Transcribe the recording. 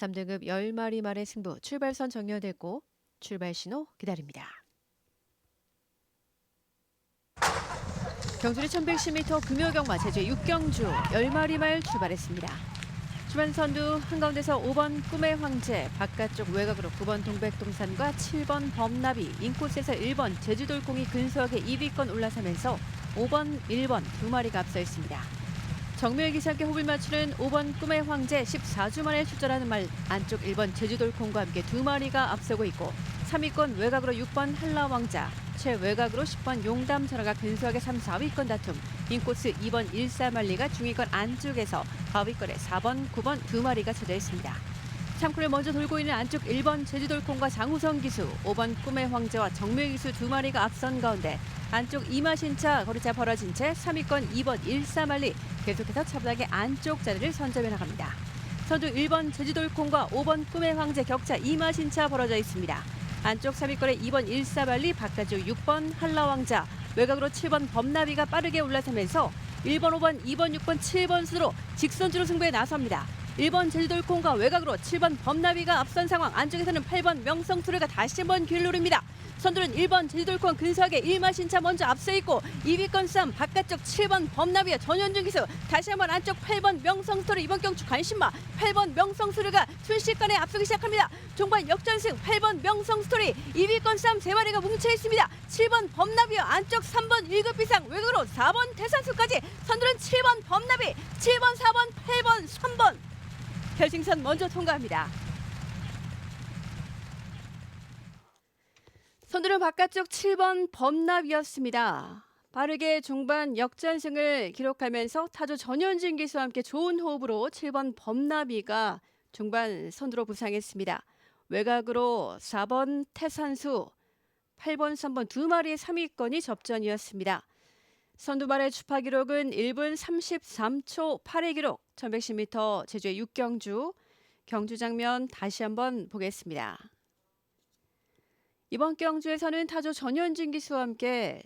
3등급 10마리 말의 승부 출발선 정렬됐고 출발 신호 기다립니다. 경주리 1110m 금요경마 제주 6경주 10마리 말 출발했습니다. 주반 선두 한가운데서 5번 꿈의 황제, 바깥쪽 외곽으로 9번 동백동산과 7번 범나비, 인코스에서 1번 제주돌공이 근소하게 2위권 올라서면서 5번, 1번 두 마리가 앞서 있습니다. 정밀 기사께 호흡을 맞추는 5번 꿈의 황제 14주 만에 출전하는 말 안쪽 1번 제주돌콩과 함께 두 마리가 앞서고 있고 3위권 외곽으로 6번 한라왕자 최외곽으로 10번 용담전화가 근소하게 3, 4위권 다툼 인코스 2번 일사말리가 중위권 안쪽에서 하위권에 4번, 9번 두 마리가 쳐져 있습니다. 참크를 먼저 돌고 있는 안쪽 1번 제주돌콩과 장우성 기수, 5번 꿈의 황제와 정밀 기수 두 마리가 앞선 가운데 안쪽 이마신차 거리차 벌어진 채 3위권 2번 일사말리 계속해서 차분하게 안쪽 자리를 선점해 나갑니다. 선두 1번 제주돌콩과 5번 꿈의 황제 격차 이마신차 벌어져 있습니다. 안쪽 3위권에 2번 일사발리, 바깥쪽 6번 한라왕자, 외곽으로 7번 범나비가 빠르게 올라서면서 1번, 5번, 2번, 6번, 7번 순으로 직선주로 승부에 나섭니다. 1번 제주돌콩과 외곽으로 7번 범나비가 앞선 상황 안쪽에서는 8번 명성투르가 다시 한번 길을 노립니다. 선두는 1번 제주돌콩 근소하게 1마신차 먼저 앞서 있고 2위권 싸움 바깥쪽 7번 범나비와 전현준 기수 다시 한번 안쪽 8번 명성스토리 이번 경주 관심마 8번 명성스토리가 순식간에 앞서기 시작합니다. 종반 역전승 8번 명성스토리 2위권 싸움 세 마리가 뭉쳐 있습니다. 7번 범나비와 안쪽 3번 1급 비상 외곽으로 4번 태산수까지 선두는 7번 범나비 7번 4번 8번 3번 결승선 먼저 통과합니다. 선두는 바깥쪽 7번 범납이었습니다. 빠르게 중반 역전승을 기록하면서 타조 전현진 기수와 함께 좋은 호흡으로 7번 범나비가 중반 선두로 부상했습니다. 외곽으로 4번 태산수, 8번, 3번 두 마리의 3위권이 접전이었습니다. 선두말의 주파 기록은 1분 33초 8의 기록, 1110m 제주의 6경주. 경주 장면 다시 한번 보겠습니다. 이번 경주에서는 타조 전현진 기수와 함께